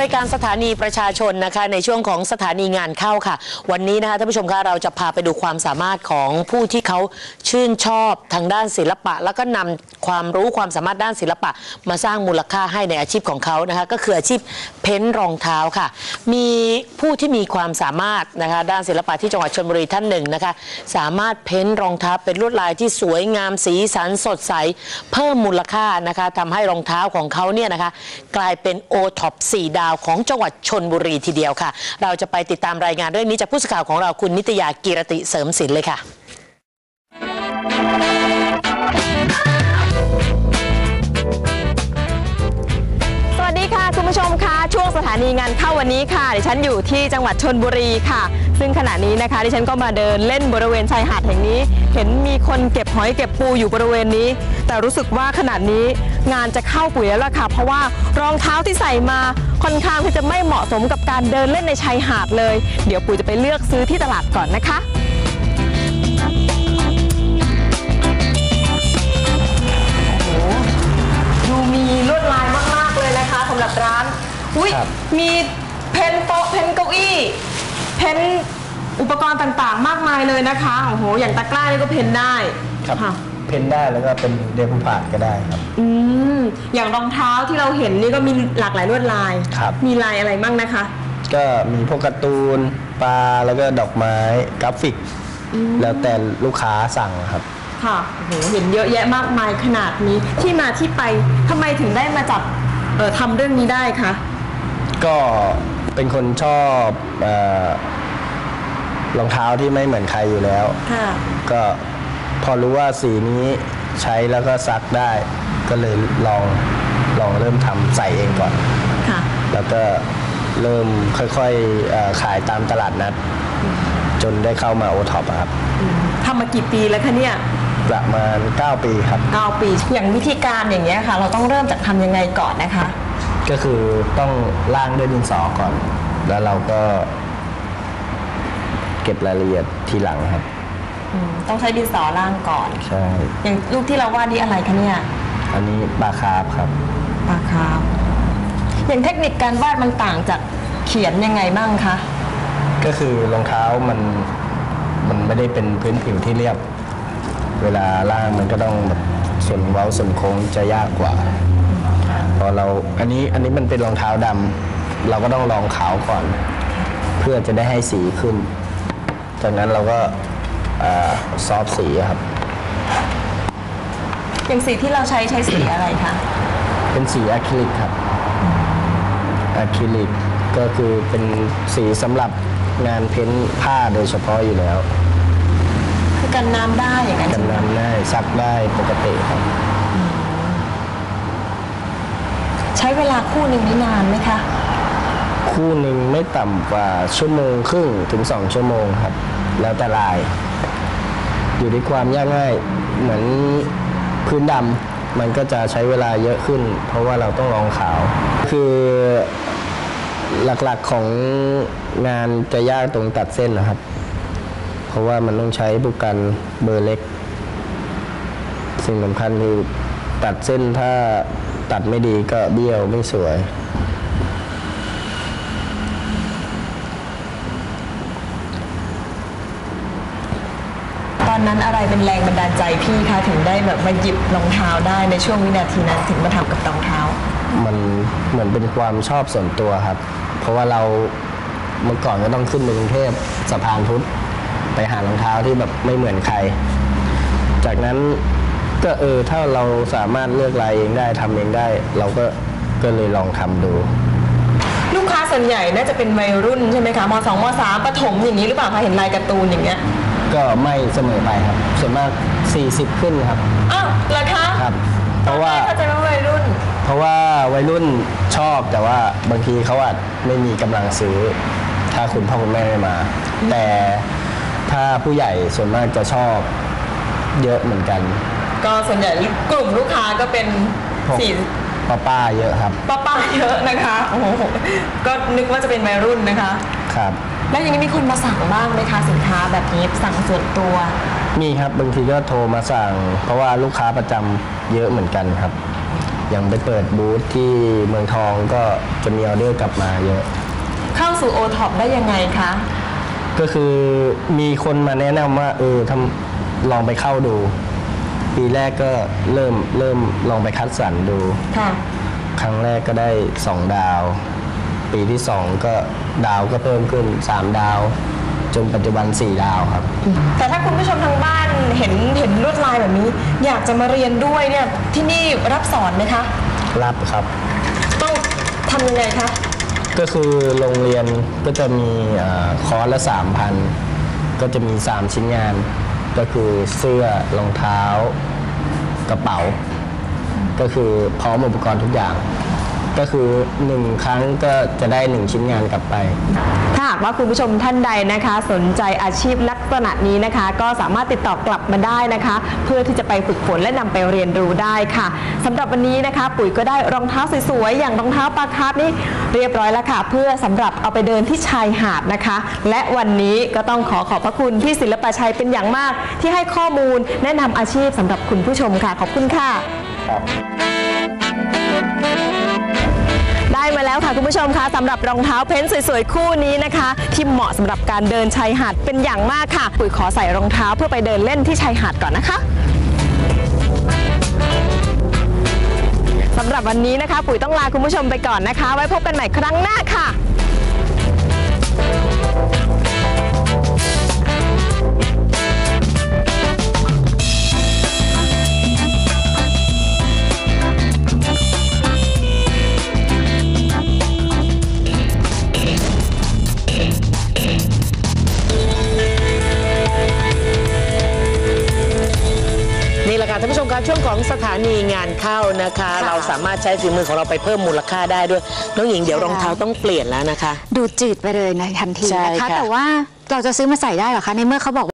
รายการสถานีประชาชนนะคะในช่วงของสถานีงานเข้าค่ะ วันนี้นะคะท่านผู้ชมคะเราจะพาไปดูความสามารถของผู้ที่เขาชื่นชอบทางด้านศิลปะ แล้วก็นำความรู้ความสามารถด้านศิลปะ มาสร้างมูลค่าให้ในอาชีพของเขานะคะก็คืออาชีพเพ้นรองเท้าค่ะ มีผู้ที่มีความสามารถนะคะด้านศิลปะที่จังหวัดชลบุรีท่านหนึ่งนะคะสามารถเพ้นรองเท้าเป็นลวดลายที่สวยงามสีสันสดใสเพิ่มมูลค่านะคะทำให้รองเท้าของเขาเนี่ยนะคะกลายเป็นโอท็อป4ดาวของจังหวัดชนบุรีทีเดียวค่ะ เราจะไปติดตามรายงานเรื่องนี้จากผู้สื่อข่าวของเราคุณนิตยากีรติเสริมศิลป์เลยค่ะ ผู้ชมคะช่วงสถานีงานเข้าวันนี้ค่ะดิฉันอยู่ที่จังหวัดชนบุรีค่ะ ซึ่งขณะนี้นะคะดิฉันก็มาเดินเล่นบริเวณชายหาดแห่งนี้ เห็นมีคนเก็บหอยเก็บปูอยู่บริเวณนี้ แต่รู้สึกว่าขณะนี้งานจะเข้าปุ๋ยแล้วล่ะค่ะ เพราะว่ารองเท้าที่ใส่มาค่อนข้างที่จะไม่เหมาะสมกับการเดินเล่นในชายหาดเลย เดี๋ยวปุ๋ยจะไปเลือกซื้อที่ตลาดก่อนนะคะ อุ้ยครับ มีเพนโต๊ะเพนเก้าอี้ เพนอุปกรณ์ต่างๆ มากมายเลยนะคะโอ้โหอย่างตะกร้านี่ก็เพนได้ครับค่ะเพ้นได้แล้วก็เป็นเดคูพาดก็ได้ครับ อืมอย่างรองเท้าที่เราเห็นนี่ก็มีหลากหลายลวดลายครับ มีลายอะไรบ้างนะคะ ก็มีพวกการ์ตูนปลาแล้วก็ดอกไม้กราฟิกแล้วแต่ลูกค้าสั่งครับ ค่ะโอ้โหเห็นเยอะแยะมากมายขนาดนี้ที่มาที่ไปทำไมถึงได้มาจับเอ่อทำเรื่องนี้ได้คะ ก็เป็นคนชอบเออรองเท้าที่ไม่เหมือนใครอยู่แล้ว ค่ะ ก็พอรู้ว่าสีนี้ใช้แล้วก็ซักได้ ก็เลยลองลองเริ่มทำใส่เองก่อน ค่ะ แล้วก็เริ่มค่อยๆเอ่อขายตามตลาดนัด จนได้เข้ามาโอท็อปครับ ทำมากี่ปีแล้วคะเนี่ยประมาณ 9 ปีครับเก้าปี อย่างวิธีการอย่างเงี้ยค่ะ เราต้องเริ่มจากทำยังไงก่อนนะคะ ก็คือต้องล่างด้วยดินสอก่อน แล้วเราก็ เก็บรายละเอียดทีหลังครับ อืมต้องใช้ดินสอล่างก่อน ใช่ อย่างรูปที่เราวาดนี่อะไรคะเนี่ยอันนี้ปลาคาร์ฟครับ ปลาคาร์ฟอย่างเทคนิคการวาดมันต่างจากเขียนยังไงบ้างคะ ก็คือรองเท้ามันมันไม่ได้เป็นพื้นผิวที่เรียบ เวลาล่างมันก็ต้องแบบส่วนเว้าส่วนโค้งจะยากกว่า พอเราอันนี้อันนี้มันเป็นรองเท้าดำเราก็ต้องลองขาวก่อน เพื่อจะได้ให้สีขึ้น จากนั้นเราก็อ่าซอฟต์สีครับ อย่างสีที่เราใช้ใช้สีอะไรคะเป็นสีอะคริลิกครับอะคริลิกก็คือเป็นสีสำหรับงานเพ้นท์ผ้าโดยเฉพาะอยู่แล้ว คือกันน้ำได้อย่างนั้นกัใช่นไหมน้ำได้ซักได้ปกติครับ ใช้เวลาคู่หนึ่งนี่นานไหมคะ คู่หนึ่งไม่ต่ำกว่าชั่วโมงครึ่งถึงสองชั่วโมงครับ แล้วแต่ลาย อยู่ที่ความยากง่ายเหมือนพื้นดำมันก็จะใช้เวลาเยอะขึ้น เพราะว่าเราต้องลองขาว คือหลักๆของงานจะยากตรงตัดเส้นนะครับ เพราะว่ามันต้องใช้บุกันเบอร์เล็ก สิ่งสำคัญคือตัดเส้นถ้า ตัดไม่ดีก็เบี้ยวไม่สวย ตอนนั้นอะไรเป็นแรงบันดาลใจพี่คะถึงได้แบบมาหยิบรองเท้าได้ในช่วงวินาทีนั้นถึงมาทำกับรองเท้า มันเหมือนเป็นความชอบส่วนตัวครับ เพราะว่าเราเมื่อก่อนก็ต้องขึ้นไปกรุงเทพสะพานพุทธไปหารองเท้าที่แบบไม่เหมือนใคร จากนั้น ก็เออถ้าเราสามารถเลือกลายเองได้ทำเองได้ เราก็ก็เลยลองทำดู ลูกค้าส่วนใหญ่น่าจะเป็นวัยรุ่นใช่ไหมคะมสองมสามประถมอย่างนี้หรือเปล่าคะเห็นลายการ์ตูนอย่างเงี้ยก็ไม่เสมอไปครับ ส่วนมาก 40 ขึ้นครับอ้าวเหรอคะครับ เพราะว่าเข้าใจว่าวัยรุ่น เพราะว่าวัยรุ่นชอบแต่ว่าบางทีเขาอาจไม่มีกำลังซื้อ ถ้าคุณพ่อคุณแม่ไม่มา แต่ถ้าผู้ใหญ่ส่วนมากจะชอบเยอะเหมือนกัน ก็ส่วนใหญ่กลุ่มลูกค้าก็เป็นพวกสี่ป้าป้าๆเยอะครับป้าป้าๆเยอะนะคะโอ้โหก็นึกว่าจะเป็นวัยรุ่นนะคะครับแล้วอย่างนี้มีคนมาสั่งบ้างไหมคะสินค้าแบบนี้สั่งส่วนตัว มีครับบางทีก็โทรมาสั่ง เพราะว่าลูกค้าประจำเยอะเหมือนกันครับ อย่างไปเปิดบูธที่เมืองทองก็จะมีออเดอร์กลับมาเยอะ เข้าสู่โอท็อปได้ยังไงคะ ก็คือมีคนมาแนะนำว่าเออทำลองไปเข้าดู ปีแรกก็เริ่มเริ่มลองไปคัดสรรดู ค่ะ ครั้งแรกก็ได้ 2 ดาว ปีที่ 2 ก็ดาวก็เพิ่มขึ้น 3 ดาว จนปัจจุบัน 4 ดาวครับ แต่ถ้าคุณผู้ชมทางบ้านเห็นเห็นลวดลายแบบนี้ อยากจะมาเรียนด้วยเนี่ยที่นี่รับสอนไหมคะ รับครับ ต้องทำยังไงคะ ก็คือโรงเรียนก็จะมีเอ่อคอร์สละ 3,000 ก็จะมี 3 ชิ้นงาน ก็คือเสื้อรองเท้ากระเป๋า ก็คือพร้อมอุปกรณ์ทุกอย่าง ก็คือ 1 ครั้งก็จะได้ 1 ชิ้นงานกลับไป ถ้าหากว่าคุณผู้ชมท่านใดนะคะ สนใจอาชีพลักษณะนี้นะคะ ก็สามารถติดต่อกลับมาได้นะคะ เพื่อที่จะไปฝึกฝนและนำไปเรียนรู้ได้ค่ะสำหรับวันนี้นะคะ ปุ๋ยก็ได้รองเท้าสวยๆอย่างรองเท้าปลาคาร์ฟนี่เรียบร้อยแล้วค่ะ เพื่อสำหรับเอาไปเดินที่ชายหาดนะคะ และวันนี้ก็ต้องขอขอบพระคุณพี่ศิลปชัยเป็นอย่างมาก ที่ให้ข้อมูลแนะนำอาชีพสำหรับคุณผู้ชมค่ะ ขอบคุณค่ะ ครับ ค่ะคุณผู้ชมคะสำหรับรองเท้าเพ้นท์สวยๆคู่นี้นะคะ ที่เหมาะสำหรับการเดินชายหาดเป็นอย่างมากค่ะ ปุ๋ยขอใส่รองเท้าเพื่อไปเดินเล่นที่ชายหาดก่อนนะคะสำหรับวันนี้นะคะ ปุ๋ยต้องลาคุณผู้ชมไปก่อนนะคะ ไว้พบกันใหม่ครั้งหน้าค่ะ แหละค่ะท่านผู้ชมคะช่วงของสถานีงานเข้านะคะ เราสามารถใช้ฝีมือของเราไปเพิ่มมูลค่าได้ด้วยน้องหญิงเดี๋ยวรองเท้าต้องเปลี่ยนแล้วนะคะ ดูจืดไปเลยในทันทีใช่นะคะ ค่ะ แต่ว่าเราจะซื้อมาใส่ได้เหรอคะ ในเมื่อเขาบอก